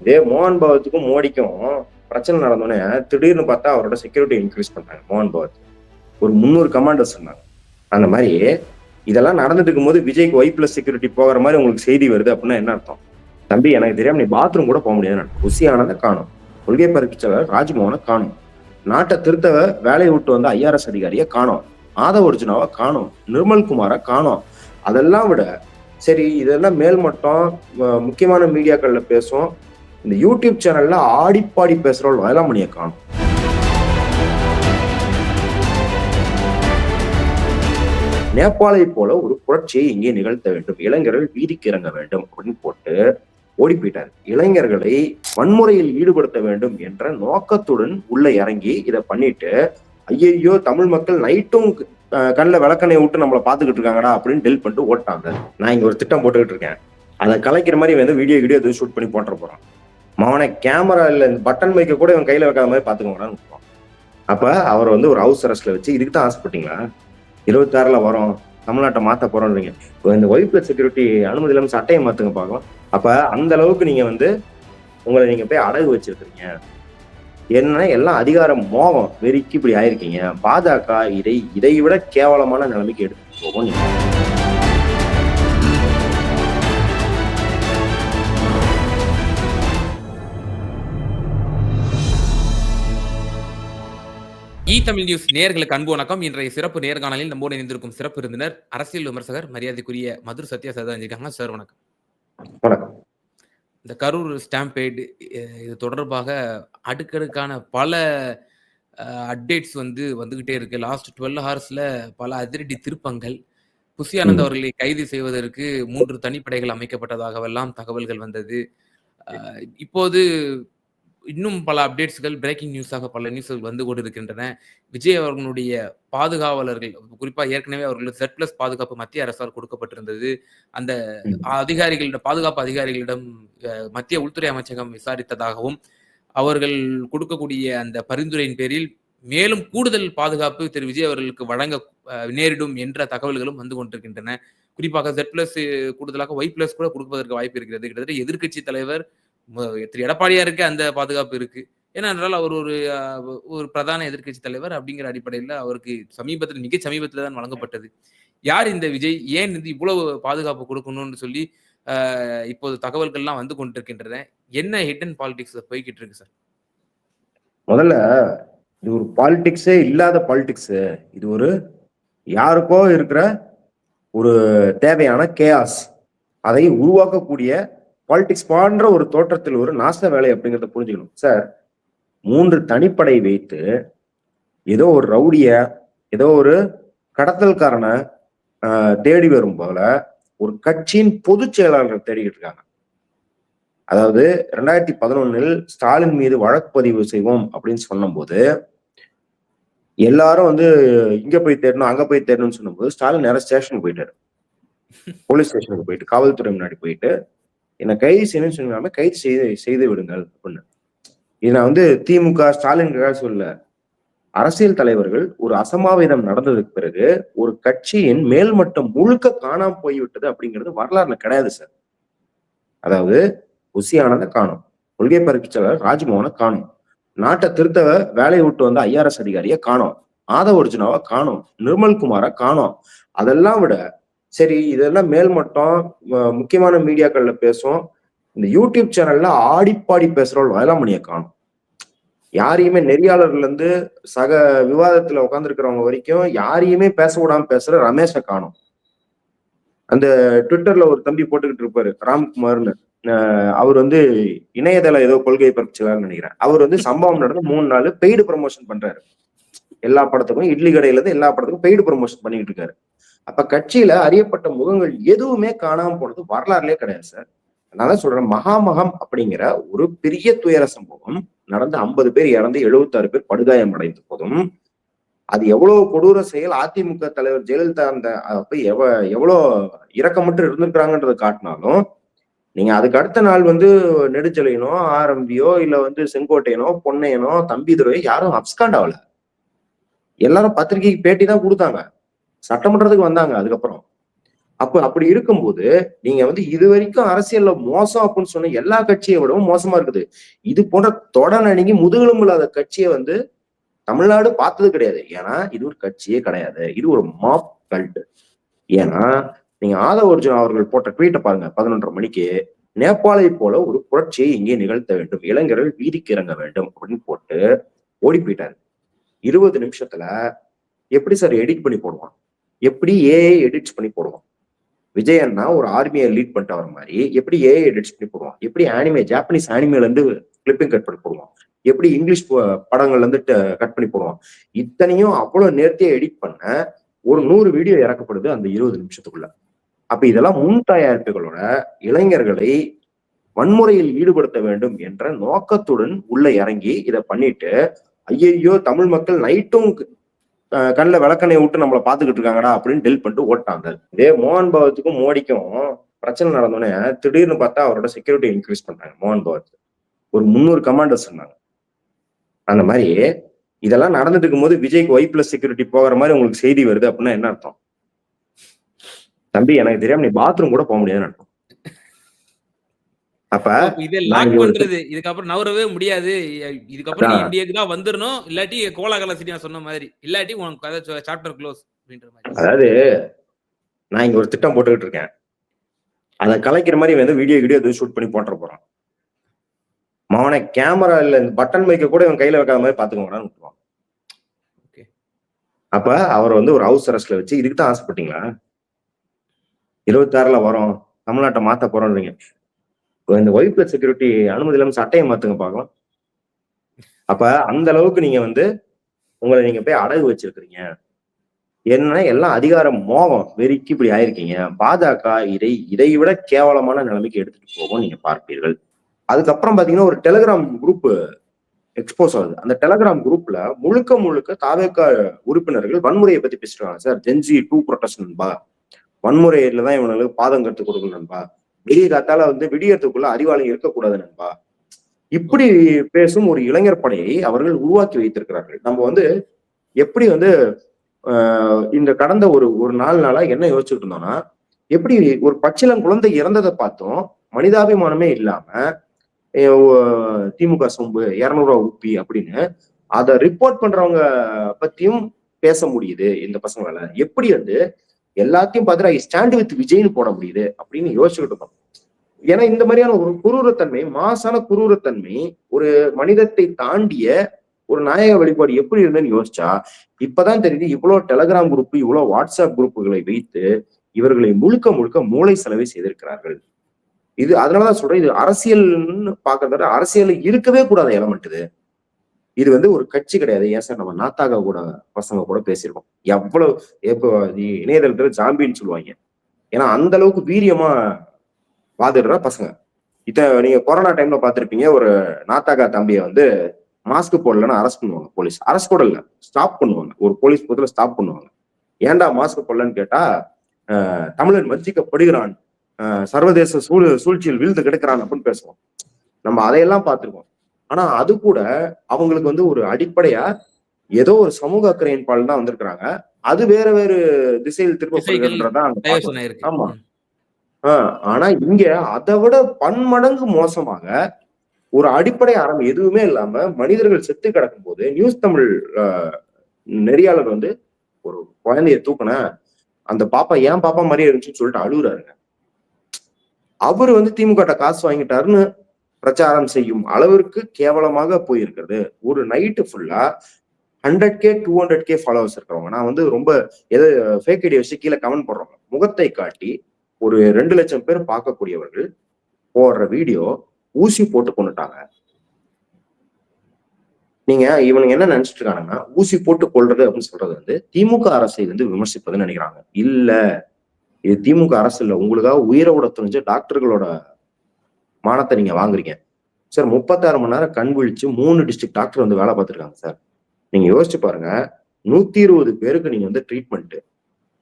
இதே மோகன் பகவத்துக்கும் மோடிக்கும் பிரச்சனை நடந்தோடனே திடீர்னு பார்த்தா அவரோட செக்யூரிட்டி இன்க்ரீஸ் பண்ணாங்க மோகன் பகவத். ஒரு முந்நூறு கமாண்டர்ஸ் இருந்தாங்க அந்த மாதிரி இதெல்லாம் நடந்துட்டு இருக்கும்போது விஜய்க்கு ஒய் பிளஸ் செக்யூரிட்டி போகிற மாதிரி உங்களுக்கு செய்தி வருது அப்படின்னா என்ன அர்த்தம்? தம்பி எனக்கு தெரியாம நீ பாத்ரூம் கூட போக முடியாது ருசி காணும். கொள்கை பறிச்சவர் ராஜ்மோகனை காணும். நாட்டை திருத்தவ வேலையை விட்டு வந்த ஐஆர்எஸ் அதிகாரியை காணும். ஆதவ ஒரிஜினாவை காணும். நிர்மல் குமாரை காணும். அதெல்லாம் விட சரி இதெல்லாம் மேல்மட்டம் முக்கியமான மீடியாக்கள்ல பேசும் இந்த யூடியூப் சேனல்ல ஆடிப்பாடி பேசுறவள் வேளாமணியை காணும். நேபாளை போல ஒரு புரட்சியை இங்கே நிகழ்த்த வேண்டும். இளைஞர்கள் வீதிக்கு இறங்க வேண்டும் அப்படின்னு போட்டு ஓடி போயிட்டார் இளைஞர்களை வன்முறையில் ஈடுபடுத்த வேண்டும் என்ற நோக்கத்துடன் உள்ள இறங்கி இதை பண்ணிட்டு ஐயையோ தமிழ் மக்கள் நைட்டும் கண்ணில் விளக்கணையை விட்டு நம்மளை பார்த்துக்கிட்டு இருக்காங்கடா அப்படின்னு டெல் பண்ணிட்டு ஓட்டாங்க நான் இங்க ஒரு திட்டம் போட்டுக்கிட்டு இருக்கேன். அதை கலைக்கிற மாதிரி வந்து வீடியோ வீடியோ எதுவும் ஷூட் பண்ணி போட்டுற போறான். மவனை கேமரா இல்லை இந்த பட்டன் மைக்க கூட இவன் கையில வைக்காத மாதிரி பாத்துக்கோங்கடான்னு விட்டுருவான். அப்ப அவர் வந்து ஒரு ஹவுஸ் அரெஸ்ட்ல வச்சு இதுக்கு தான் ஆசைப்பட்டீங்களா? இருபத்தாறுல வரோம் தமிழ்நாட்டை மாத்த போறோம்ன்றீங்க. இப்போ இந்த ஒய் செக்யூரிட்டி அனுமதி இல்லாம சட்டையை மாத்துங்க பார்க்கலாம். அப்ப அந்த அளவுக்கு நீங்க வந்து உங்களை நீங்க போய் அடகு வச்சிருக்கீங்க என்ன எல்லாம் அதிகார மோகம் வெறிக்கு இப்படி ஆயிருக்கீங்க. பாஜக இதை இதை விட கேவலமான நிலைமைக்கு எடுத்து போகும் நீங்க. இ தமிழ் நியூஸ் நேயர்களுக்கு அன்பு வணக்கம். இன்றைய சிறப்பு நேர்காணலில் நம்மோடு இணைந்திருக்கும் சிறப்பு விருந்தினர் அரசியல் விமர்சகர் மரியாதைக்குரிய மதுர் சத்யா சார் இருக்காங்க சார் வணக்கம். வணக்கம். இந்த கரூர் ஸ்டாம்பேட் இது தொடர்பாக அடுக்கடுக்கான பல அப்டேட்ஸ் வந்து வந்துகிட்டே இருக்கு. லாஸ்ட் டுவெல் ஹவர்ஸ்ல பல அதிரடி திருப்பங்கள். புசி ஆனந்த் ம். அவர்களை கைது செய்வதற்கு மூன்று தனிப்படைகள் அமைக்கப்பட்டதாகவெல்லாம் தகவல்கள் வந்தது. இப்போது இன்னும் பல அப்டேட்ஸ்கள் பிரேக்கிங் நியூஸாக பல நியூஸ்கள் வந்து கொண்டிருக்கின்றன. விஜய் அவர்களுடைய பாதுகாவலர்கள் குறிப்பா ஏற்கனவே அவர்களுக்கு செட் பிளஸ் பாதுகாப்பு மத்திய அரசால் கொடுக்கப்பட்டிருந்தது. அந்த. அதிகாரிகளிடம் பாதுகாப்பு அதிகாரிகளிடம் மத்திய உள்துறை அமைச்சகம் விசாரித்ததாகவும் அவர்கள் கொடுக்கக்கூடிய அந்த பரிந்துரையின் பேரில் மேலும் கூடுதல் பாதுகாப்பு திரு. விஜய் அவர்களுக்கு வழங்க நேரிடும் என்ற தகவல்களும் வந்து கொண்டிருக்கின்றன. குறிப்பாக ஜெட் பிளஸ் கூடுதலாக ஒய் பிளஸ் கூட கொடுப்பதற்கு வாய்ப்பு இருக்கிறது. கிட்டத்தட்ட எதிர்க்கட்சி தலைவர் திரு எடப்பாடியா இருக்க அந்த பாதுகாப்பு இருக்கு. என்றால் அவர் ஒரு ஒரு பிரதான எதிர்க்கட்சி தலைவர் அப்படிங்கிற அடிப்படையில் அவருக்கு சமீபத்தில் மிக சமீபத்தில் தான் வழங்கப்பட்டது. யார் இந்த விஜய்? ஏன் இது இவ்வளவு பாதுகாப்பு கொடுக்கணும்னு சொல்லி இப்போது தகவல்கள்லாம் வந்து கொண்டிருக்கின்றன? என்ன ஹிடன் பாலிடிக்ஸ் போய்கிட்டு இருக்கு சார் முதல்ல இது ஒரு பாலிடிக்ஸே இல்லாத பாலிடிக்ஸ் இது ஒரு யாருக்கோ இருக்கிற ஒரு தேவையான கேஆஸ் அதை உருவாக்கக்கூடிய பாலிடிக்ஸ் போன்ற ஒரு தோற்றத்தில் ஒரு நாச வேலை அப்படிங்கிறத புரிஞ்சுக்கணும். சார் மூன்று தனிப்படை வைத்து ஏதோ ஒரு ரவுடிய ஏதோ ஒரு கடத்தல்காரனை தேடி வரும் போல ஒரு கட்சியின் பொதுச் செயலாளர் தேடிக்கிட்டு இருக்காங்க. அதாவது ரெண்டாயிரத்தி பதினொன்னில் ஸ்டாலின் மீது வழக்கு பதிவு செய்வோம் அப்படின்னு சொன்னபோது எல்லாரும் வந்து இங்க போய் தேடணும் அங்க போய் தேடணும்னு சொன்னபோது ஸ்டாலின் நேரம் ஸ்டேஷனுக்கு போயிட்டாரு. போலீஸ் ஸ்டேஷனுக்கு போயிட்டு காவல்துறை முன்னாடி போயிட்டு என்னை கைது செய்யணும்னு சொன்னாம கைது செய்து செய்து விடுங்கள் அப்படின்னு. இது நான் வந்து திமுக ஸ்டாலின்காக சொல்ல அரசியல் தலைவர்கள் ஒரு அசமாவிதம் நடந்ததுக்கு பிறகு ஒரு கட்சியின் மேல்மட்டம் முழுக்க காணாம போய்விட்டது அப்படிங்கிறது வரலாறுல கிடையாது சார். அதாவது உசியானதை காணும். கொள்கை பறிச்சவர் ராஜ்மோகனை காணும். நாட்டை திருத்தவ வேலையை விட்டு வந்த ஐஆர்எஸ் அதிகாரியை காணோம். ஆதவ ஒரிஜினாவை காணோம். நிர்மல் குமாரை காணோம். அதெல்லாம் விட சரி இதெல்லாம் மேல்மட்டம் முக்கியமான மீடியாக்கள்ல பேசும் இந்த யூடியூப் சேனல்ல ஆடிப்பாடி பேசுறவள் வேளாமணியை காணும். யாரையுமே நெறியாளர்ல இருந்து சக விவாதத்துல உட்காந்துருக்கிறவங்க வரைக்கும் யாரையுமே பேச விடாம பேசுற ரமேஷை காணும். அந்த ட்விட்டர்ல ஒரு தம்பி போட்டுக்கிட்டு இருப்பாரு ராம்குமார்னு. அவர் வந்து இணையதள ஏதோ கொள்கை பறிச்சுலான்னு நினைக்கிறேன். அவர் வந்து சம்பவம் நடந்து மூணு நாள் பெய்டு ப்ரமோஷன் பண்றாரு. எல்லா படத்துக்கும் இட்லி கடையில இருந்து எல்லா படத்துக்கும் பெய்டு ப்ரமோஷன் பண்ணிட்டு இருக்காரு. அப்ப கட்சியில அறியப்பட்ட முகங்கள் எதுவுமே காணாம போனது வரலாறுலயே கிடையாது சார். அதனால சொல்றேன் மகாமகம் அப்படிங்கிற ஒரு பெரிய துயர சம்பவம் நடந்து ஐம்பது பேர் இறந்து எழுபத்தாறு பேர் படுகாயம் அடைந்த போதும் அது எவ்வளவு கொடூர செயல் அதிமுக தலைவர் ஜெயலலிதா அந்த அப்ப எவ எவ்வளோ இறக்கமற்று இருந்திருக்கிறாங்கன்றதை காட்டினாலும் நீங்க அதுக்கு அடுத்த நாள் வந்து நெடுஞ்சலையனோ ஆரம்பியோ இல்ல வந்து செங்கோட்டையனோ பொன்னையனோ தம்பிதுரையோ யாரும் அப்ஸ்காண்ட் ஆகல எல்லாரும் பத்திரிகைக்கு பேட்டி தான் கொடுத்தாங்க. சட்டமன்றத்துக்கு வந்தாங்க அதுக்கப்புறம். அப்ப அப்படி இருக்கும்போது நீங்க வந்து இது வரைக்கும் அரசியல்ல மோசம் அப்படின்னு சொன்ன எல்லா கட்சியை விடவும் மோசமா இருக்குது. இது போன்ற தொடர் அணுகி முதுகெலும்பு இல்லாத கட்சியை வந்து தமிழ்நாடு பார்த்தது கிடையாது. ஏன்னா இது ஒரு கட்சியே கிடையாது. இது ஒரு மாப் கல்ட் ஏன்னா நீங்க ஆதவ அர்ஜுன் அவர்கள் போட்ட ட்வீட்டை பாருங்க பதினொன்றரை மணிக்கு. நேபாளை போல ஒரு புரட்சியை இங்கே நிகழ்த்த வேண்டும். இளைஞர்கள் வீதிக்கு இறங்க வேண்டும் அப்படின்னு போட்டு ஓடி போயிட்டாரு. இருபது நிமிஷத்துல எப்படி சார் எடிட் பண்ணி போடுவான்? எப்படி ஏஐ எடிட்ஸ் பண்ணி போடுவான் விஜய் அண்ணா ஒரு ஆர்மியை லீட் பண்ணிட்டு வர மாதிரி எப்படி ஏஐ எடிட்ஸ் பண்ணி போடுவான் எப்படி ஆனிமே ஜாப்பனீஸ் ஆனிமேல இருந்து கிளிப்பிங் கட் பண்ணி போடுவான் எப்படி இங்கிலீஷ் படங்கள்ல இருந்து கட் பண்ணி போடுவான் இத்தனையும் அவ்வளவு நேர்த்தியா எடிட் பண்ண ஒரு நூறு வீடியோ இறக்கப்படுது அந்த இருபது நிமிஷத்துக்குள்ள. அப்ப இதெல்லாம் முன் தயாரிப்புகளோட இளைஞர்களை வன்முறையில் ஈடுபடுத்த வேண்டும் என்ற நோக்கத்துடன் உள்ள இறங்கி இதை பண்ணிட்டு ஐயையோ தமிழ் மக்கள் நைட்டும் கண்ணில் விளக்கணையை விட்டு நம்மளை பார்த்துக்கிட்டு இருக்காங்கடா அப்படின்னு டெல் பண்ணிட்டு ஓட்டாங்க. இதே மோகன் பகவத்துக்கும் மோடிக்கும் பிரச்சனை நடந்தோடனே திடீர்னு பார்த்தா அவரோட செக்யூரிட்டி இன்க்ரீஸ் பண்ணாங்க மோகன் பகவத். ஒரு முந்நூறு கமாண்டர்ஸ் இருந்தாங்க. அந்த மாதிரி இதெல்லாம் நடந்துட்டு இருக்கும்போது விஜய்க்கு ஒய் பிளஸ் செக்யூரிட்டி போகிற மாதிரி உங்களுக்கு செய்தி வருது அப்படின்னா என்ன அர்த்தம்? தம்பி எனக்கு தெரியாம நீ பாத்ரூம் கூட போக முடியாதுன்னு அர்த்தம். அப்ப இதை லாக் பண்றது. இதுக்கப்புறம் நவரவே முடியாது. இதுக்கப்புறம். இந்தியாவுக்கு தான் வந்துடணும் இல்லாட்டி கோலாகல சிட்டியா சொன்ன மாதிரி. இல்லாட்டி உனக்கு கதை சாப்டர் க்ளோஸ் அப்படின்ற மாதிரி. அதாவது நான் இங்க ஒரு திட்டம் போட்டுக்கிட்டு இருக்கேன். அதை கலைக்கிற மாதிரி வந்து வீடியோ வீடியோ எதுவும் ஷூட் பண்ணி போட்டுற போறான். மவனை கேமரா இல்ல இந்த பட்டன் மைக்க கூட இவன் கையில வைக்காத மாதிரி பாத்துக்கோங்கடான்னு விட்டுருவான். அப்ப அவர் வந்து ஒரு ஹவுஸ் அரெஸ்ட்ல வச்சு இதுக்கு தான் ஆசைப்பட்டீங்களா? இருபத்தாறுல வரோம். தமிழ்நாட்டை மாத்த போறோம்ன்றீங்க. இப்ப இந்த ஒய் பிளஸ் செக்யூரிட்டி அனுமதி இல்லாம சட்டையை மாத்துங்க பார்க்கலாம். அப்ப அந்த அளவுக்கு நீங்க வந்து உங்களை நீங்க போய் அடகு வச்சிருக்கிறீங்க. என்ன எல்லாம் அதிகார மோகம் வெறிக்கு இப்படி ஆயிருக்கீங்க. பாஜக இதை இதை விட கேவலமான நிலைமைக்கு எடுத்துட்டு போகும் நீங்க பார்ப்பீர்கள். அதுக்கப்புறம் பாத்தீங்கன்னா ஒரு டெலிகிராம் குரூப் எக்ஸ்போஸ் ஆகுது. அந்த டெலகிராம் குரூப்ல முழுக்க முழுக்க தாவேக்கா உறுப்பினர்கள் வன்முறையை பத்தி பேசுறாங்க சார். ஜென்சி டூ ப்ரொட்டஸ்ட் நண்பா. வன்முறையில தான் இவனுக்கு பாதம் கற்றுக் கொடுக்கணும் நண்பா. விடிய காத்தால வந்து விடியறதுக்குள்ள அறிவாளி இருக்கக்கூடாது நண்பா. இப்படி பேசும் ஒரு இளைஞர் படையை அவர்கள் உருவாக்கி வைத்திருக்கிறார்கள். நம்ம வந்து எப்படி வந்து ஆஹ் இந்த கடந்த ஒரு ஒரு நாலு நாளா என்ன யோசிச்சுட்டு இருந்தோம்னா எப்படி ஒரு பச்சிலம் குழந்தை இறந்ததை பார்த்தோம் மனிதாபிமானமே இல்லாம திமுக சொம்பு இரநூறுவா உப்பி அப்படின்னு அதை ரிப்போர்ட் பண்றவங்க பத்தியும் பேச முடியுது இந்த பசங்களால. எப்படி வந்து எல்லாத்தையும் பார்த்துட்டு ஐ ஸ்டாண்ட் வித் விஜய்னு போட முடியுது அப்படின்னு யோசிச்சுக்கிட்டு இருக்கோம் ஏன்னா இந்த மாதிரியான ஒரு குரூரத்தன்மை மாசான குரூரத்தன்மை ஒரு மனிதத்தை தாண்டிய ஒரு நாயக வழிபாடு எப்படி இருந்ததுன்னு யோசிச்சா இப்பதான் தெரியுது இவ்வளவு டெலகிராம் குரூப் இவ்வளவு வாட்ஸ்அப் குரூப்புகளை வைத்து இவர்களை முழுக்க முழுக்க மூளை செலவை செய்திருக்கிறார்கள். இது அதனாலதான் சொல்றேன் இது அரசியல்னு பாக்குறத விட அரசியல் இருக்கவே கூடாத எலமெண்ட் இது. இது வந்து ஒரு கட்சி கிடையாது. ஏன் சார்? நம்ம நாத்தாக கூட பசங்க கூட பேசியிருக்கோம். எவ்வளவு இப்போ இ- இணையதளத்துல ஜாம்பின்னு சொல்லுவாங்க. ஏன்னா அந்த அளவுக்கு வீரியமா வாதிடுற பசங்க. இத்த நீங்க கொரோனா டைம்ல பாத்திருப்பீங்க ஒரு நாத்தாக்கா தம்பியை வந்து மாஸ்க் போடலன்னு அரெஸ்ட் பண்ணுவாங்க போலீஸ் அரெஸ்ட் கூட ஸ்டாப் பண்ணுவாங்க. ஒரு போலீஸ் பொதுல ஸ்டாப் பண்ணுவாங்க. ஏன்டா மாஸ்க் போடலன்னு கேட்டா தமிழன் வஞ்சிக்கப்படுகிறான். சர்வதேச சூழ் சூழ்ச்சியில் வீழ்ந்து கிடக்கிறான் அப்படின்னு பேசுவோம். நம்ம அதையெல்லாம் பார்த்துருக்கோம். ஆனா அது கூட அவங்களுக்கு வந்து ஒரு அடிப்படையா ஏதோ ஒரு சமூக அக்கறையின் பால் தான் வந்திருக்கிறாங்க. அது வேற வேறு திசையில் திருப்பப்படுகிறதுன்றதான் ஆமா. ஆஹ் ஆனா இங்க அதை விட பன்மடங்கு மோசமாக ஒரு அடிப்படை அறம் எதுவுமே இல்லாம மனிதர்கள் செத்து கிடக்கும் போது நியூஸ் தமிழ் நெறியாளர் வந்து ஒரு குழந்தைய தூக்குன அந்த பாப்பா ஏன் பாப்பா மாதிரியே இருந்துச்சுன்னு சொல்லிட்டு அழுகுறாருங்க. அவரு வந்து திமுக காசு வாங்கிட்டாருன்னு பிரச்சாரம் செய்யும் அளவிற்கு கேவலமாக போயிருக்கிறது. ஒரு நைட்டு ஃபுல்லா hundred K two hundred K followers இருக்கிறவங்க. நான் வந்து ரொம்ப எது ஃபேக் ஐடியா வச்சு கீழே கமெண்ட் போடுறவங்க. முகத்தை காட்டி ஒரு ரெண்டு லட்சம் பேர் பார்க்கக்கூடியவர்கள் போடுற வீடியோ ஊசி போட்டு கொண்டுட்டாங்க நீங்க இவனுங்க என்ன நினைச்சிட்டு இருக்காங்கன்னா ஊசி போட்டு கொள்றது அப்படின்னு சொல்றது வந்து திமுக அரசை வந்து விமர்சிப்பதுன்னு நினைக்கிறாங்க. இல்ல இது திமுக அரசு இல்ல. உங்களுக்காக உயிரை விட தெரிஞ்ச டாக்டர்களோட மானத்தை நீங்க வாங்குறீங்க. சார் முப்பத்தாறு மணி நேரம் கண் விழிச்சு மூணு டிஸ்ட்ரிக்ட் டாக்டர் வந்து வேலை பார்த்துருக்காங்க சார். நீங்க யோசிச்சு பாருங்க நூத்தி இருபது பேருக்கு நீங்க வந்து ட்ரீட்மெண்ட்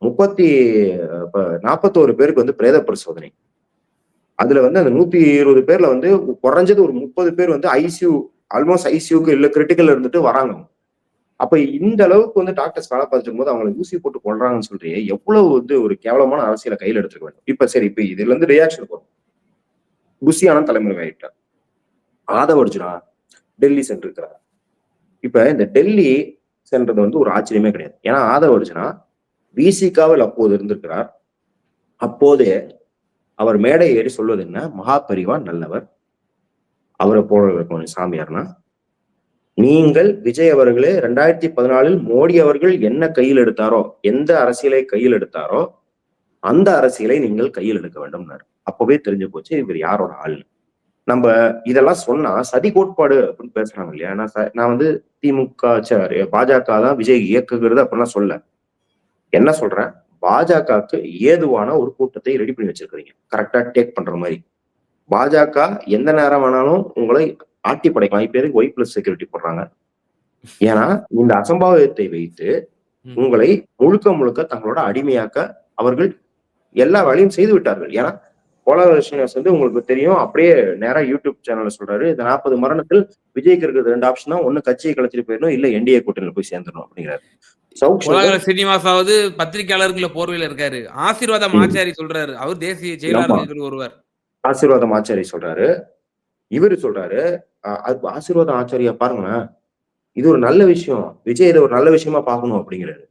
முப்பத்தி நாற்பத்தோரு பேருக்கு வந்து பிரேத பரிசோதனை. அதுல வந்து அந்த நூத்தி இருபது பேர்ல வந்து குறைஞ்சது ஒரு முப்பது பேர் வந்து ஐசியூ ஆல்மோஸ்ட் ஐசியூக்கு இல்ல கிரிட்டிக்கல் இருந்துட்டு வராங்க அப்ப இந்த அளவுக்கு வந்து டாக்டர்ஸ் வேலை பார்த்துருக்கும் போது அவங்களை ஊசி போட்டு கொள்றாங்கன்னு சொல்றீங்க எவ்வளவு வந்து ஒரு கேவலமான அரசியலை கையில எடுத்துக்க வேண்டும். இப்ப சரி இப்ப இதுல இருந்து ரியாக்ஷன் வரும் புஷியான தலைமுறை ஆயிட்டார் ஆதவ அர்ஜுனா டெல்லி சென்றிருக்கிறார். இப்ப இந்த டெல்லி சென்றது வந்து ஒரு ஆச்சரியமே கிடையாது. ஏன்னா ஆதவ அர்ஜுனா விசிகாவில் அப்போது இருந்திருக்கிறார். அப்போதே அவர் மேடை ஏறி சொல்வது என்ன? மகாபரிவா நல்லவர். அவரை போல சாமியார்னா? நீங்கள் விஜய் அவர்களே ரெண்டாயிரத்தி பதினாலில் மோடி அவர்கள் என்ன கையில் எடுத்தாரோ எந்த அரசியலை கையில் எடுத்தாரோ அந்த அரசியலை நீங்கள் கையில் எடுக்க வேண்டும்னாரு அப்பவே தெரிஞ்சு போச்சு இவர் யாரோட ஆள்? நம்ம இதெல்லாம் சொன்னா சதி கோட்பாடு அப்படின்னு பேசுறாங்க இல்லையா? நான் நான் வந்து திமுக சரி, பாஜக தான் விஜய் இயக்குகிறது அப்படிலாம் சொல்ல. என்ன சொல்றேன்? பாஜகவுக்கு ஏதுவான ஒரு கூட்டத்தை ரெடி பண்ணி வச்சிருக்கிறீங்க. கரெக்டா டேக் பண்ற மாதிரி. பாஜக எந்த நேரம் வேணாலும் உங்களை ஆட்டி படைக்கலாம். இப்ப எதுக்கு ஒய் பிளஸ் செக்யூரிட்டி போடுறாங்க? ஏன்னா இந்த அசம்பாவிதத்தை வைத்து. உங்களை முழுக்க முழுக்க தங்களோட அடிமையாக்க அவர்கள் எல்லா வேலையும் செய்து விட்டார்கள். ஏன்னா போலார் ஸ்ரீனிவாஸ் வந்து உங்களுக்கு தெரியும். அப்படியே நேரா யூடியூப் சேனல்ல சொல்றாரு. இந்த நாற்பது மரணத்தில் விஜய்க்கு இருக்கிறது ரெண்டு ஆப்ஷன் தான். ஒண்ணு கட்சியை கலைச்சிட்டு போயிடணும் இல்ல என்டிஏ கூட்டணியில போய் சேர்ந்துடணும் அப்படிங்கிறாரு. கோலாகல சீனிவாசாவது பத்திரிகையாளர்கள போர்வையில இருக்காரு. ஆசீர்வாதம். ஆச்சாரி சொல்றாரு. அவர் தேசிய செயலாளர்கள் ஒருவர். ஆசீர்வாதம் ஆச்சாரி சொல்றாரு. இவரு சொல்றாரு அது ஆசீர்வாதம் ஆச்சாரியா பாருங்களேன். இது ஒரு நல்ல விஷயம். விஜய் இதை ஒரு நல்ல விஷயமா பார்க்கணும் அப்படிங்கிறாரு.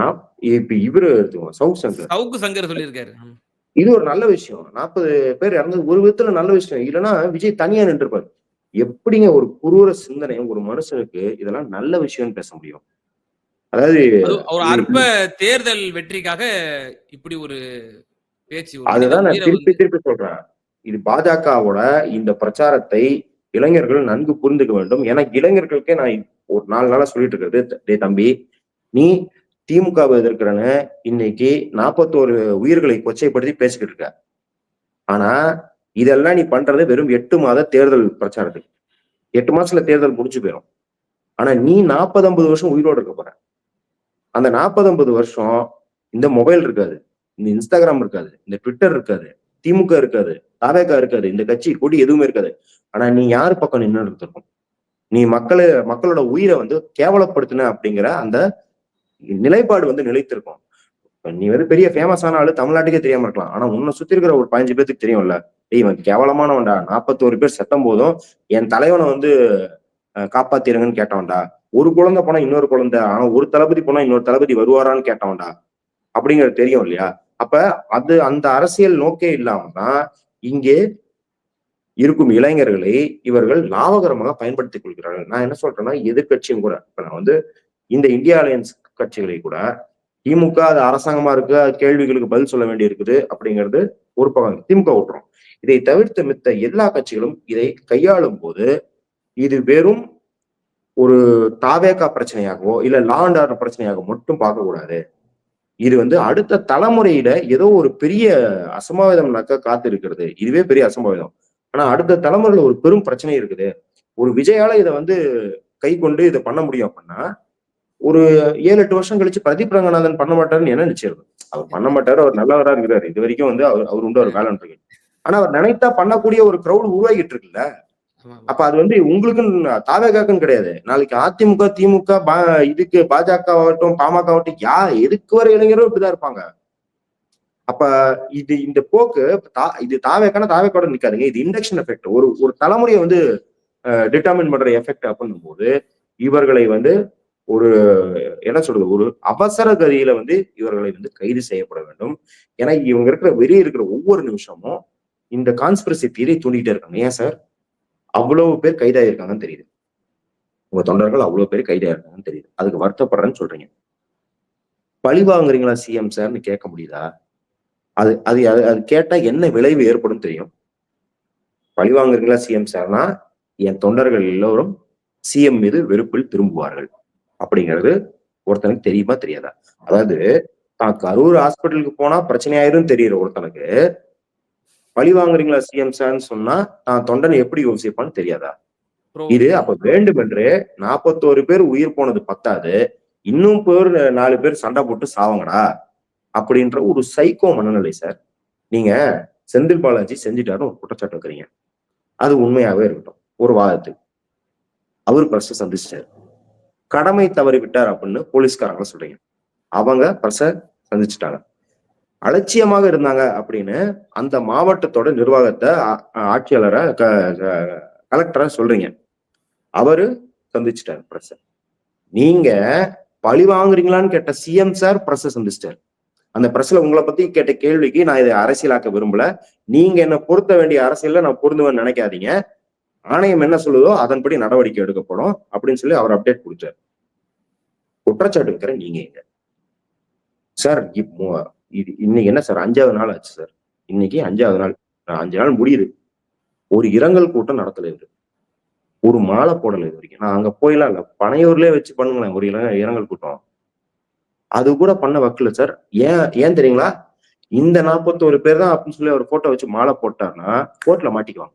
நான் இப்ப இவரு சவுக் சங்கர். சவுக்கு சங்கர் சொல்லியிருக்காரு. இது ஒரு நல்ல விஷயம். நாற்பது பேர் இறந்தது ஒரு விதத்துல நல்ல விஷயம். இல்லைன்னா விஜய் தனியா நின்றுப்பாரு. எப்படிங்க ஒரு குரூர சிந்தனை ஒரு மனுஷனுக்கு இதெல்லாம் நல்ல விஷயம்னு பேச முடியும்? அதாவது அது ஒரு அற்ப தேர்தல் வெற்றிக்காக இப்படி ஒரு பேச்சு அதுதான் நான் திருப்பி திருப்பி சொல்றேன். இது பாஜகவோட இந்த பிரச்சாரத்தை இளைஞர்கள் நன்கு புரிந்துக்க வேண்டும். ஏன்னா இளைஞர்களுக்கே நான் ஒரு நாலு நாளா சொல்லிட்டு இருக்கிறது. டேய் தம்பி நீ திமுகவை எதிர்க்கிறன்னு இன்னைக்கு நாற்பத்தோரு உயிர்களை கொச்சைப்படுத்தி பேசிக்கிட்டு இருக்க. ஆனா இதெல்லாம் நீ பண்றது வெறும் எட்டு மாத தேர்தல் பிரச்சாரத்துக்கு. எட்டு மாசத்துல தேர்தல் முடிச்சு போயிடும் ஆனா நீ நாற்பது ஐம்பது வருஷம் உயிரோடு இருக்க போற. அந்த நாற்பது ஐம்பது வருஷம் இந்த மொபைல் இருக்காது இந்த இன்ஸ்டாகிராம் இருக்காது இந்த ட்விட்டர் இருக்காது திமுக இருக்காது தாவேகா இருக்காது இந்த கட்சி கொடி எதுவுமே இருக்காது. ஆனா நீ யார் பக்கம் நின்று இருக்கும் நீ மக்களை மக்களோட உயிரை வந்து கேவலப்படுத்தின அப்படிங்கிற அந்த நிலைப்பாடு வந்து நிலைத்திருக்கும். நீ வந்து பெரிய ஃபேமஸான ஆளு தமிழ்நாட்டுக்கே தெரியாம இருக்கலாம். ஆனா உன்னை சுத்தி இருக்கிற ஒரு பதினஞ்சு பேத்துக்கு தெரியும்ல. டேய் இவன் கேவலமானவன்டா. நாற்பத்தோரு பேர் செத்தம் போதும். என் தலைவனை வந்து காப்பாத்திருங்கன்னு கேட்டவன்டா. ஒரு குழந்தை போனா இன்னொரு குழந்தை. ஆனா ஒரு தளபதி போனா இன்னொரு தளபதி வருவாரான்னு கேட்டவன்டா. அப்படிங்கிறது தெரியும் இல்லையா? அப்ப அது அந்த அரசியல் நோக்கே இல்லாம தான் இங்கே இருக்கும் இளைஞர்களை இவர்கள் லாபகரமாக பயன்படுத்திக் கொள்கிறார்கள். நான் என்ன சொல்றேன்னா எதிர்கட்சியும் கூட. இப்ப நான் வந்து இந்த இந்தியா அலையன்ஸ் கட்சிகளை கூட திமுக அது அரசாங்கமா இருக்க கேள்விகளுக்கு பதில் சொல்ல வேண்டி இருக்குது அப்படிங்கிறது ஒரு பக்கம் திமுக விட்டுரும் இதை தவிர்த்து மித்த எல்லா கட்சிகளும் இதை கையாளும் போது இது வெறும் ஒரு தாவேக்கா பிரச்சனையாகவோ இல்ல லா அண்ட் ஆர்டர் பிரச்சனையாக மட்டும் பார்க்க கூடாது. இது வந்து அடுத்த தலைமுறையில ஏதோ ஒரு பெரிய அசம்பாவிதம்னாக்க காத்து இருக்கிறது இதுவே பெரிய அசம்பாவிதம். ஆனா அடுத்த தலைமுறையில ஒரு பெரும் பிரச்சனை இருக்குது. ஒரு விஜயால இதை வந்து கை கொண்டு இதை பண்ண முடியும் அப்படின்னா ஒரு ஏழு எட்டு வருஷம் கழிச்சு பிரதீப் ரங்கநாதன் பண்ண மாட்டாருன்னு என்ன நிச்சயம்? அவர் பண்ண மாட்டாரு அவர் நல்லவரா இருக்கிறாரு இது வரைக்கும் வந்து அவர் அவர் உண்டு ஒரு வேலை இருக்கு ஆனா அவர் நினைத்தா பண்ணக்கூடிய ஒரு கிரௌட் உருவாகிட்டு இருக்குல்ல. அப்ப அது வந்து உங்களுக்குன்னு தாவேகாக்குன்னு கிடையாது. நாளைக்கு அதிமுக திமுக பா- இதுக்கு பாஜக ஆகட்டும் பாமக ஆகட்டும் யா எதுக்கு வர இளைஞரும் இப்படிதான் இருப்பாங்க. அப்ப இது இந்த போக்கு தா- இது தாவேக்கான தாவேக்கோட நிக்காதுங்க. இது இண்டக்ஷன் எஃபெக்ட் ஒரு ஒரு தலைமுறையை வந்து டிட்டர்மின் பண்ற எஃபெக்ட் அப்படின்னும் போது இவர்களை வந்து ஒரு என்ன சொல்றது ஒரு அவசர கதியில வந்து இவர்களை வந்து கைது செய்யப்பட வேண்டும். ஏன்னா இவங்க இருக்கிற வெளியே இருக்கிற ஒவ்வொரு நிமிஷமும் இந்த கான்ஸ்பிரசி தீரை தூண்டிகிட்டே இருக்காங்க. ஏன் சார்? அவ்வளவு பேர் கைதாயிருக்காங்கன்னு தெரியுது. உங்க தொண்டர்கள் அவ்வளவு பேர் கைதாயிருக்காங்கன்னு தெரியுது. அதுக்கு வருத்தப்படுறேன்னு சொல்றீங்க. பழி வாங்குறீங்களா சிஎம் சார்னு கேட்க முடியுதா? அது அது அது அது கேட்டா என்ன விளைவு ஏற்படும் தெரியும்? பழி வாங்குறீங்களா சிஎம் சார்னா என் தொண்டர்கள் எல்லோரும் சிஎம் மீது வெறுப்பில் திரும்புவார்கள். அப்படிங்கிறது ஒருத்தனுக்கு தெரியுமா தெரியாதா? அதாவது தான் கரூர் ஹாஸ்பிட்டலுக்கு போனா பிரச்சனை ஆயிரும் தெரியுற ஒருத்தனுக்கு பழி வாங்குறீங்களா சிஎம் சார்னு சொன்னா தான் தொண்டனை எப்படி யோசிப்பான்னு தெரியாதா? இது அப்ப வேண்டுமென்று நாற்பத்தோரு பேர் உயிர் போனது பத்தாது இன்னும் பேர் நாலு பேர் சண்டை போட்டு சாவங்கடா அப்படின்ற ஒரு சைக்கோ மனநிலை சார் நீங்க செந்தில் பாலாஜி செஞ்சுட்டாருன்னு ஒரு குற்றச்சாட்டு வைக்கிறீங்க. அது உண்மையாவே இருக்கட்டும். ஒரு வாதத்துக்கு. அவர் பிரச்சனை சந்திச்சிட்டாரு. கடமை தவறிவிட்டார் அப்படின்னு போலீஸ்காரங்க சொல்றீங்க. அவங்க பிரச சந்திச்சுட்டாங்க. அலட்சியமாக இருந்தாங்க அப்படின்னு அந்த மாவட்டத்தோட நிர்வாகத்தை ஆ- ஆட்சியாளரை கலெக்டரை சொல்றீங்க. அவரு சந்திச்சிட்டாரு பிரச நீங்க பழி வாங்குறீங்களான்னு கேட்ட சிஎம் சார் பிரச சந்திச்சிட்டாரு. அந்த பிரஸ்ல உங்களை பத்தி கேட்ட கேள்விக்கு நான் இதை அரசியலாக்க விரும்பல. நீங்க என்ன பொருத்த வேண்டிய அரசியல நான் பொருந்துவேன்னு நினைக்காதீங்க. ஆணையம் என்ன சொல்லுதோ அதன்படி நடவடிக்கை எடுக்கப்படும் அப்படின்னு சொல்லி அவர் அப்டேட் கொடுத்தாரு. குற்றச்சாட்டு வைக்கிற நீங்க எங்க சார் இப்போ இது இன்னைக்கு என்ன சார்? அஞ்சாவது நாள் ஆச்சு சார். இன்னைக்கு அஞ்சாவது நாள். அஞ்சு நாள் முடியுது. ஒரு இரங்கல் கூட்டம் நடத்தல இவர். ஒரு மாலை போடல இது வரைக்கும். நான் அங்க போயலாம் இல்ல. பனையூர்லயே வச்சு பண்ணுங்களேன். ஒரு இரங்க இரங்கல் கூட்டம். அது கூட பண்ண வைக்கல சார். ஏன் ஏன் தெரியுங்களா? இந்த நாற்பத்தோரு பேர் தான் அப்படின்னு சொல்லி ஒரு போட்டோ வச்சு மாலை போட்டாருன்னா கோர்ட்ல மாட்டிக்குவாங்க.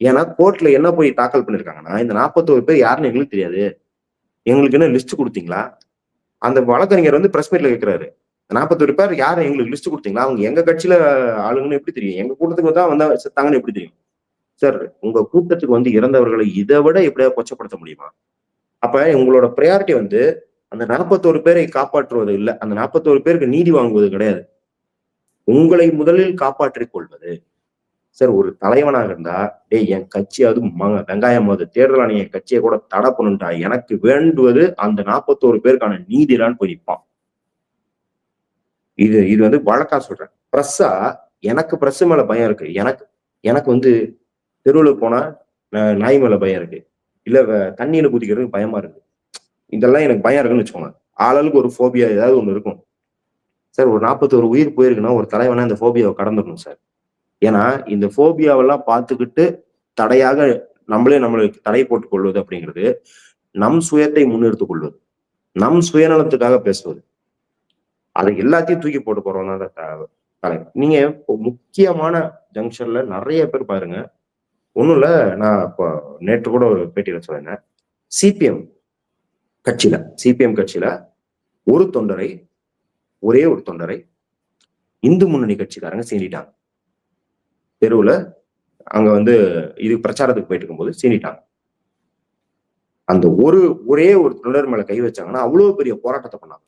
ஏன்னா கோர்ட்ல என்ன போய் தாக்கல் பண்ணிருக்காங்கன்னா இந்த நாற்பத்தோரு பேர் யாருன்னு எங்களுக்கு தெரியாது. எங்களுக்கு என்ன லிஸ்ட் கொடுத்தீங்களா? அந்த வழக்கறிஞர் வந்து பிரஸ் மீட்ல கேட்கிறாரு நாற்பத்தோரு பேர் யாரும் எங்களுக்கு லிஸ்ட் கொடுத்தீங்களா? அவங்க எங்க கட்சியில ஆளுங்கன்னு எப்படி தெரியும்? எங்க கூட்டத்துக்கு தான் வந்தா செத்தாங்கன்னு எப்படி தெரியும்? சார் உங்க கூட்டத்துக்கு வந்து இறந்தவர்களை இதை விட எப்படியாவது கொச்சப்படுத்த முடியுமா? அப்ப உங்களோட ப்ரையாரிட்டி வந்து அந்த நாற்பத்தோரு பேரை காப்பாற்றுவது இல்லை. அந்த நாற்பத்தோரு பேருக்கு நீதி வாங்குவது கிடையாது. உங்களை முதலில் காப்பாற்றிக் கொள்வது. சார் ஒரு தலைவனாக இருந்தா டேய் என் கட்சியாவது வெங்காயம் வெங்காயமாவது தேர்தல் ஆணைய கட்சியை கூட தடை பண்ணுண்டா எனக்கு வேண்டுவது அந்த நாற்பத்தோரு பேருக்கான நீதிடான்னு போய் நிற்பான் இது இது வந்து வழக்கா சொல்றேன். பிரஸ்ஸா எனக்கு பிரஸ் மேல பயம் இருக்கு. எனக்கு எனக்கு வந்து தெருவில் போனா நாய் மேல பயம் இருக்கு. இல்ல தண்ணியில குதிக்கிறதுக்கு பயமா இருக்கு. இதெல்லாம் எனக்கு பயம் இருக்குன்னு வச்சுக்கோங்க. ஆளாளுக்கு ஒரு ஃபோபியா ஏதாவது ஒண்ணு இருக்கும். சார் ஒரு நாற்பத்தோரு உயிர் போயிருக்குன்னா ஒரு தலைவனா இந்த ஃபோபியாவை கடந்துடணும் சார். ஏன்னா இந்த ஃபோபியாவெல்லாம் பார்த்துக்கிட்டு தடையாக நம்மளே நம்மளுக்கு தடை போட்டுக் கொள்வது அப்படிங்கிறது நம் சுயத்தை முன்னெடுத்துக் கொள்வது. நம் சுயநலத்துக்காக பேசுவது. அதை எல்லாத்தையும் தூக்கி போட்டு போறோம் தான் தலை. நீங்க இப்போ முக்கியமான ஜங்ஷன்ல நிறைய பேர் பாருங்க. ஒன்றும் இல்லை நான் இப்போ நேற்று கூட ஒரு பேட்டியில் சொல்லியிருந்தேன் சிபிஎம் கட்சியில சிபிஎம் கட்சியில ஒரு தொண்டரை ஒரே ஒரு தொண்டரை இந்து முன்னணி கட்சிக்காரங்க சீண்டிட்டாங்க. தெருவுல அங்க வந்து இது பிரச்சாரத்துக்கு போயிட்டு இருக்கும்போது சீனிட்டாங்க அந்த ஒரு ஒரே ஒரு தொண்டர் மேல கை வச்சாங்கன்னா அவ்வளவு பெரிய போராட்டத்தை பண்ணாங்க.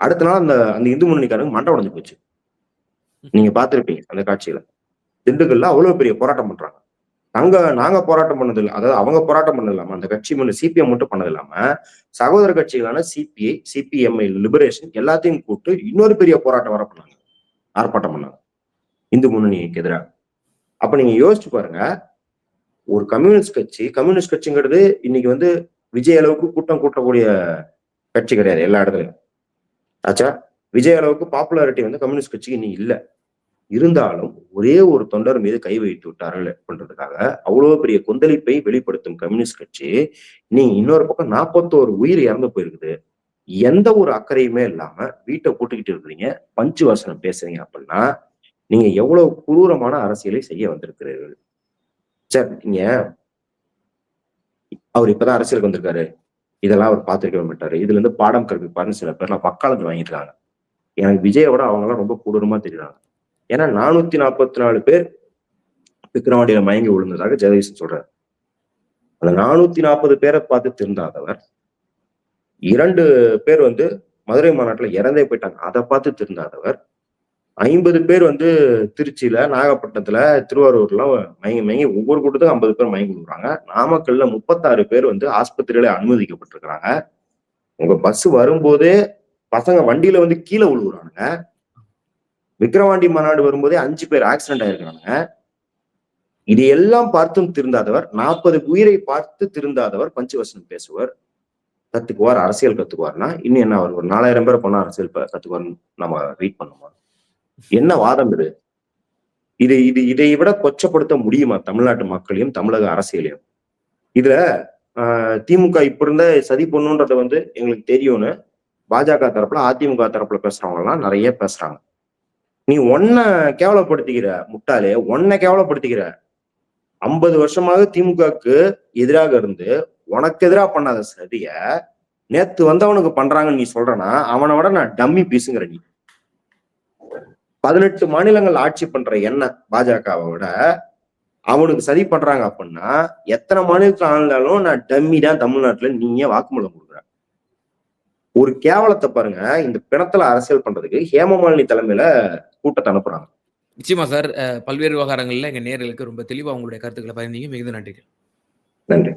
அடுத்த நாள் அந்த அந்த இந்து முன்னணிக்காரங்க மண்டை உடைஞ்சு போச்சு. நீங்க பார்த்திருப்பீங்க அந்த காட்சியில. திண்டுக்கல்ல அவ்வளவு பெரிய போராட்டம் பண்றாங்க. நாங்க நாங்க போராட்டம் பண்ணது இல்லை அதாவது அவங்க போராட்டம் பண்ணது இல்லாம அந்த கட்சி மட்டும் சிபிஎம் மட்டும் பண்ணது இல்லாம சகோதர கட்சிகளான சிபிஐ சிபிஎம்ஐ லிபரேஷன் எல்லாத்தையும் கூப்பிட்டு இன்னொரு பெரிய போராட்டம் வர பண்ணாங்க. ஆர்ப்பாட்டம் பண்ணாங்க. இந்து முன்னணிக்கு எதிராக அப்ப நீங்க யோசிச்சு பாருங்க ஒரு கம்யூனிஸ்ட் கட்சி கம்யூனிஸ்ட் கட்சிங்கிறது இன்னைக்கு வந்து விஜய் அளவுக்கு கூட்டம் கூட்டக்கூடிய கட்சி கிடையாது எல்லா இடத்துலையும். ஆச்சா? விஜய் அளவுக்கு பாப்புலாரிட்டி வந்து கம்யூனிஸ்ட் கட்சிக்கு இன்னும் இல்லை. இருந்தாலும் ஒரே ஒரு தொண்டர் மீது கை வைத்து விட்டார்கள் பண்றதுக்காக அவ்வளவு பெரிய கொந்தளிப்பை வெளிப்படுத்தும் கம்யூனிஸ்ட் கட்சி நீ இன்னொரு பக்கம் நாற்பத்தோரு உயிர் இறந்து போயிருக்குது. எந்த ஒரு அக்கறையுமே இல்லாம வீட்டை கூட்டிக்கிட்டு இருக்கிறீங்க பஞ்சு வாசனம் பேசுறீங்க அப்படின்னா நீங்க எவ்வளவு குரூரமான அரசியலை செய்ய வந்திருக்கிறீர்கள்? சார் நீங்க அவர் இப்பதான் அரசியலுக்கு வந்திருக்காரு. இதெல்லாம் அவர் பார்த்துருக்க மாட்டாரு. இதுல இருந்து பாடம் கற்பிப்பாருன்னு சில பேர்லாம் வக்காலத்து வாங்கியிருக்காங்க. எனக்கு விஜயோட அவங்கெல்லாம் ரொம்ப கொடூரமா தெரியுறாங்க. ஏன்னா நானூத்தி நாற்பத்தி நாலு பேர் விக்ரவாண்டியில மயங்கி விழுந்ததாக ஜெகதீசன் சொல்றாரு. அந்த நானூத்தி நாற்பது பேரை பார்த்து திருந்தாதவர் இரண்டு பேர் வந்து மதுரை மாநாட்டில் இறந்தே போயிட்டாங்க. அதை பார்த்து திருந்தாதவர் ஐம்பது பேர் வந்து திருச்சியில நாகப்பட்டினத்துல திருவாரூர்ல மயங்கி மயங்கி ஒவ்வொரு கூட்டத்துக்கும் ஐம்பது பேர் மயங்கி கொடுக்குறாங்க நாமக்கல்ல முப்பத்தாறு பேர் வந்து ஆஸ்பத்திரியில அனுமதிக்கப்பட்டிருக்கிறாங்க. உங்க பஸ் வரும்போதே பசங்க வண்டியில வந்து கீழே விழுகுறானுங்க. விக்கிரவாண்டி மாநாடு வரும்போதே அஞ்சு பேர் ஆக்சிடென்ட் ஆயிருக்கிறானுங்க. இது எல்லாம் பார்த்தும் திருந்தாதவர் நாற்பது உயிரை பார்த்து திருந்தாதவர் பஞ்சவசனம் பேசுவர் கத்துக்குவார் அரசியல் கத்துக்குவார்னா இன்னும் என்ன அவர் ஒரு நாலாயிரம் பேரை பண்ண அரசியல் ப- கத்துக்குவார்னு நம்ம வெயிட் பண்ணுவோம்? என்ன வாதம் இது? இது இது இதை விட கொச்சப்படுத்த முடியுமா தமிழ்நாட்டு மக்களையும் தமிழக அரசியலையும்? இதுல ஆஹ், திமுக இப்ப இருந்த சதி பொண்ணுன்றத வந்து எங்களுக்கு தெரியும்னு பாஜக தரப்புல அதிமுக தரப்புல பேசுறவங்க எல்லாம் நிறைய பேசுறாங்க. நீ ஒன்ன கேவலப்படுத்திக்கிற முட்டாளே ஒன்ன கேவலப்படுத்திக்கிற? ஐம்பது வருஷமாக திமுகவுக்கு எதிராக இருந்து உனக்கு எதிராக பண்ணாத சதிய நேத்து வந்தவனுக்கு பண்றாங்கன்னு நீ சொல்றனா அவனை விட நான் டம்மி பீஸுங்கிற நீ. பதினெட்டு மாநிலங்கள் ஆட்சி பண்ற என்ன பாஜகவை விட அவனுக்கு சதி பண்றாங்க அப்படின்னா எத்தனை மாநிலத்தில் ஆனாலும் நான் டம்மி தான் தமிழ்நாட்டுல நீங்க வாக்குமூலம் கொடுக்குற ஒரு கேவலத்தை பாருங்க இந்த பிணத்துல அரசியல் பண்றதுக்கு ஹேமமாலினி தலைமையில கூட்டத்தை அனுப்புறாங்க. நிச்சயமா சார் பல்வேறு விவகாரங்கள்ல எங்க நேர்களுக்கு ரொம்ப தெளிவா உங்களுடைய கருத்துக்களை பகிர்ந்தீங்க. மிகுந்த நன்றிகள். நன்றி.